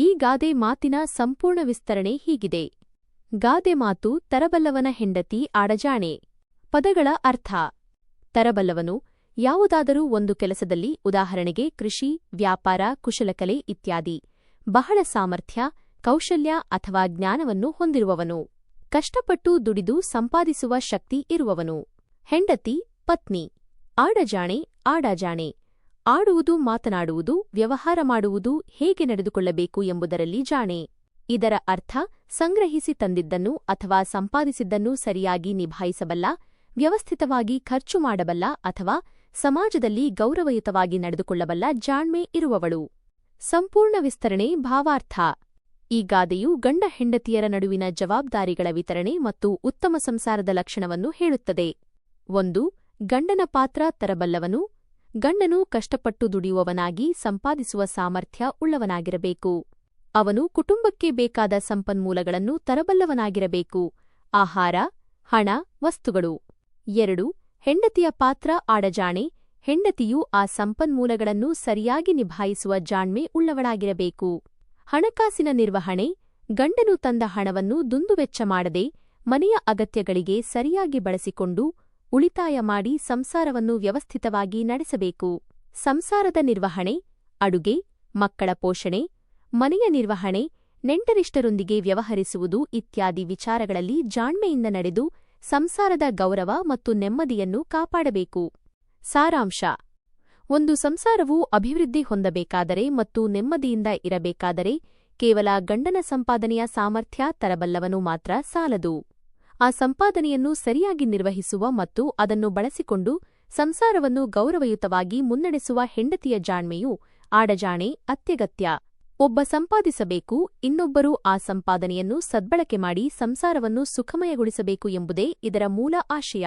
ಈ ಗಾದೆ ಮಾತಿನ ಸಂಪೂರ್ಣ ವಿಸ್ತರಣೆ ಹೀಗಿದೆ. ಗಾದೆ ಮಾತು ತರಬಲ್ಲವನ ಹೆಂಡತಿ ಆಡಜಾಣೆ. ಪದಗಳ ಅರ್ಥ. ತರಬಲ್ಲವನು ಯಾವುದಾದರೂ ಒಂದು ಕೆಲಸದಲ್ಲಿ ಉದಾಹರಣೆಗೆ ಕೃಷಿ, ವ್ಯಾಪಾರ, ಕುಶಲಕಲೆ ಇತ್ಯಾದಿ. ಬಹಳ ಸಾಮರ್ಥ್ಯ, ಕೌಶಲ್ಯ ಅಥವಾ ಜ್ಞಾನವನ್ನು ಹೊಂದಿರುವವನು. ಕಷ್ಟಪಟ್ಟು ದುಡಿದು ಸಂಪಾದಿಸುವ ಶಕ್ತಿ ಇರುವವನು. ಹೆಂಡತಿ, ಪತ್ನಿ. ಆಡಜಾಣೆ ಆಡಜಾಣೆ. ಆಡುವುದು, ಮಾತನಾಡುವುದು, ವ್ಯವಹಾರ ಮಾಡುವುದು ಹೇಗೆ ನಡೆದುಕೊಳ್ಳಬೇಕು ಎಂಬುದರಲ್ಲಿ ಜಾಣೆ. ಇದರ ಅರ್ಥ, ಸಂಗ್ರಹಿಸಿ ತಂದಿದ್ದನ್ನು ಅಥವಾ ಸಂಪಾದಿಸಿದ್ದನ್ನು ಸರಿಯಾಗಿ ನಿಭಾಯಿಸಬಲ್ಲ, ವ್ಯವಸ್ಥಿತವಾಗಿ ಖರ್ಚು ಮಾಡಬಲ್ಲ ಅಥವಾ ಸಮಾಜದಲ್ಲಿ ಗೌರವಯುತವಾಗಿ ನಡೆದುಕೊಳ್ಳಬಲ್ಲ ಜಾಣ್ಮೆ ಇರುವವಳು. ಸಂಪೂರ್ಣ ವಿಸ್ತರಣೆ ಭಾವಾರ್ಥ. ಈ ಗಾದೆಯು ಗಂಡ ಹೆಂಡತಿಯರ ನಡುವಿನ ಜವಾಬ್ದಾರಿಗಳ ವಿತರಣೆ ಮತ್ತು ಉತ್ತಮ ಸಂಸಾರದ ಲಕ್ಷಣವನ್ನು ಹೇಳುತ್ತದೆ. ಒಂದು, ಗಂಡನ ಪಾತ್ರ ತರಬಲ್ಲವನು ಗಂಡನು ಕಷ್ಟಪಟ್ಟು ದುಡಿಯುವವನಾಗಿ ಸಂಪಾದಿಸುವ ಸಾಮರ್ಥ್ಯ ಉಳ್ಳವನಾಗಿರಬೇಕು. ಅವನು ಕುಟುಂಬಕ್ಕೆ ಬೇಕಾದ ಸಂಪನ್ಮೂಲಗಳನ್ನು ತರಬಲ್ಲವನಾಗಿರಬೇಕು. ಆಹಾರ, ಹಣ, ವಸ್ತುಗಳು. ಎರಡು, ಹೆಂಡತಿಯ ಪಾತ್ರ ಆಡಜಾಣೆ, ಹೆಂಡತಿಯು ಆ ಸಂಪನ್ಮೂಲಗಳನ್ನು ಸರಿಯಾಗಿ ನಿಭಾಯಿಸುವ ಜಾಣ್ಮೆ ಉಳ್ಳವಳಾಗಿರಬೇಕು. ಹಣಕಾಸಿನ ನಿರ್ವಹಣೆ, ಗಂಡನು ತಂದ ಹಣವನ್ನು ದುಂದುವೆಚ್ಚ ಮಾಡದೆ ಮನೆಯ ಅಗತ್ಯಗಳಿಗೆ ಸರಿಯಾಗಿ ಬಳಸಿಕೊಂಡು ಉಳಿತಾಯ ಮಾಡಿ ಸಂಸಾರವನ್ನು ವ್ಯವಸ್ಥಿತವಾಗಿ ನಡೆಸಬೇಕು. ಸಂಸಾರದ ನಿರ್ವಹಣೆ, ಅಡುಗೆ, ಮಕ್ಕಳ ಪೋಷಣೆ, ಮನೆಯ ನಿರ್ವಹಣೆ, ನೆಂಟರಿಷ್ಟರೊಂದಿಗೆ ವ್ಯವಹರಿಸುವುದು ಇತ್ಯಾದಿ ವಿಚಾರಗಳಲ್ಲಿ ಜಾಣ್ಮೆಯಿಂದ ನಡೆದು ಸಂಸಾರದ ಗೌರವ ಮತ್ತು ನೆಮ್ಮದಿಯನ್ನು ಕಾಪಾಡಬೇಕು. ಸಾರಾಂಶ. ಒಂದು ಸಂಸಾರವು ಅಭಿವೃದ್ಧಿ ಹೊಂದಬೇಕಾದರೆ ಮತ್ತು ನೆಮ್ಮದಿಯಿಂದ ಇರಬೇಕಾದರೆ ಕೇವಲ ಗಂಡನ ಸಂಪಾದನೆಯ ಸಾಮರ್ಥ್ಯ ತರಬಲ್ಲವನು ಮಾತ್ರ ಸಾಲದು. ಆ ಸಂಪಾದನೆಯನ್ನು ಸರಿಯಾಗಿ ನಿರ್ವಹಿಸುವ ಮತ್ತು ಅದನ್ನು ಬಳಸಿಕೊಂಡು ಸಂಸಾರವನ್ನು ಗೌರವಯುತವಾಗಿ ಮುನ್ನಡೆಸುವ ಹೆಂಡತಿಯ ಜಾಣ್ಮೆಯು ಆಡಜಾಣೆ, ಅತ್ಯಗತ್ಯ. ಒಬ್ಬ ಸಂಪಾದಿಸಬೇಕು, ಇನ್ನೊಬ್ಬರು ಆ ಸಂಪಾದನೆಯನ್ನು ಸದ್ಬಳಕೆ ಮಾಡಿ ಸಂಸಾರವನ್ನು ಸುಖಮಯಗೊಳಿಸಬೇಕು ಎಂಬುದೇ ಇದರ ಮೂಲ ಆಶಯ.